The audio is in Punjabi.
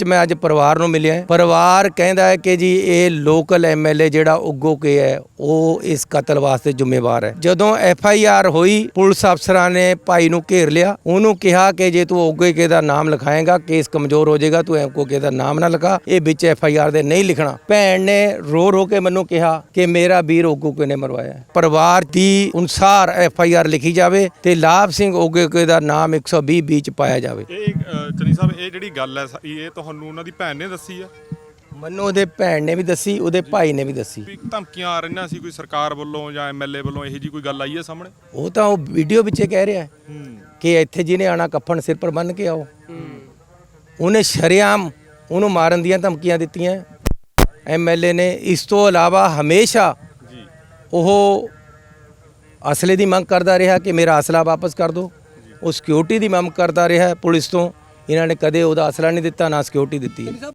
ਚ ਮੈਂ ਅੱਜ ਪਰਿਵਾਰ ਨੂੰ ਮਿਲਿਆ ਪਰਿਵਾਰ ਕਹਿੰਦਾ ਹੈ ਕਿ ਜੀ ਇਹ ਲੋਕਲ ਐਮਐਲਏ ਜਿਹੜਾ ਉੱਗੋ ਕੇ ਹੈ, ਉਹ ਇਸ ਕਤਲ ਵਾਸਤੇ ਜ਼ਿੰਮੇਵਾਰ ਹੈ। ਜਦੋਂ ਐਫ ਹੋਈ, ਪੁਲਿਸ ਅਫਸਰਾਂ ਨੇ ਭਾਈ ਨੂੰ ਘੇਰ ਲਿਆ। ਉਹਨੂੰ ਕਿਹਾ ਕਿ ਜੇ ਤੂੰ ਉੱਗੇ ਕੇ ਦਾ ਨਾਮ ਲਿਖਾਏਗਾ, ਕੇਸ ਕਮਜ਼ੋਰ ਹੋ ਜਾਏਗਾ, ਤੂੰ ਐਮਕੋ ਕੇ ਦਾ ਨਾਮ ਨਾ ਲਿਖਾ। ਇਹ ਵਿੱਚ ਐਫ ਆਈ ਆਰ ਦੇ ਨਹੀਂ ਲਿਖਣਾ। ਭੈਣ ਨੇ ਰੋ ਰੋ ਕੇ ਮੈਨੂੰ ਕਿਹਾ ਕਿ ਮੇਰਾ ਵੀਰ ਉੱਗੋ ਕੇ ਨੇ ਮਰਵਾਇਆ ਪਰਿਵਾਰ ਦੀ ਅਨੁਸਾਰ ਐਫ ਆਈ ਆਰ ਲਿਖੀ ਜਾਵੇ ਤੇ ਲਾਭ ਸਿੰਘ ਉੱਗੇ ਕੇ ਦਾ ਨਾਮ 120 ਵਿੱਚ ਪਾਇਆ ਜਾਵੇ। ਚੰਨੀ ਸਾਹਿਬ ਇਹ ਜਿਹੜੀ ਗੱਲ ਹੈ ਸ- ਇਹ ਤੁਹਾਨੂੰ ਉਹਨਾਂ ਦੀ ਭੈਣ ਨੇ ਦੱਸੀ ਆ ਮੈਨੂੰ ਉਹਦੇ ਭੈਣ ਨੇ ਵੀ ਦੱਸੀ ਉਹਦੇ ਭਾਈ ਨੇ ਵੀ ਦੱਸੀ। ਵੀ ਧਮਕੀਆਂ ਆ ਰਹੀਆਂ ਸੀ ਕੋਈ ਸਰਕਾਰ ਵੱਲੋਂ ਜਾਂ ਐਮਐਲਏ ਵੱਲੋਂ ਇਹੋ ਜੀ ਕੋਈ ਗੱਲ ਆਈ ਹੈ ਸਾਹਮਣੇ? ਉਹ ਤਾਂ ਉਹ ਵੀਡੀਓ ਵਿੱਚ ਹੀ ਕਹਿ ਰਿਹਾ ਹੈ ਹੂੰ। ਕਿ ਇੱਥੇ ਜਿਹਨੇ ਆਣਾ ਕੱਫਣ ਸਿਰ ਪਰ ਬੰਨ ਕੇ ਆਓ। ਉਹਨੇ ਸ਼ਰਿਆਮ ਉਹਨੂੰ ਮਾਰਨ ਦੀਆਂ ਧਮਕੀਆਂ ਦਿੱਤੀਆਂ। ਐਮਐਲਏ ਨੇ ਇਸ ਤੋਂ ਇਲਾਵਾ ਹਮੇਸ਼ਾ ਜੀ। ਉਹ ਅਸਲੇ ਦੀ ਮੰਗ ਕਰਦਾ ਰਿਹਾ ਕਿ ਮੇਰਾ ਅਸਲਾ ਵਾਪਸ ਕਰ ਦਿਓ। ਉਹ ਸਿਕਿਉਰਿਟੀ ਦੀ ਮੰਗ ਕਰਦਾ ਰਿਹਾ ਪੁਲਿਸ ਤੋਂ। ਇਹਨਾਂ ਨੇ ਕਦੇ ਉਹਦਾ ਅਸਲਾ ਨਹੀਂ ਦਿੱਤਾ ਨਾ ਸਿਕਿਉਰਿਟੀ ਦਿੱਤੀ।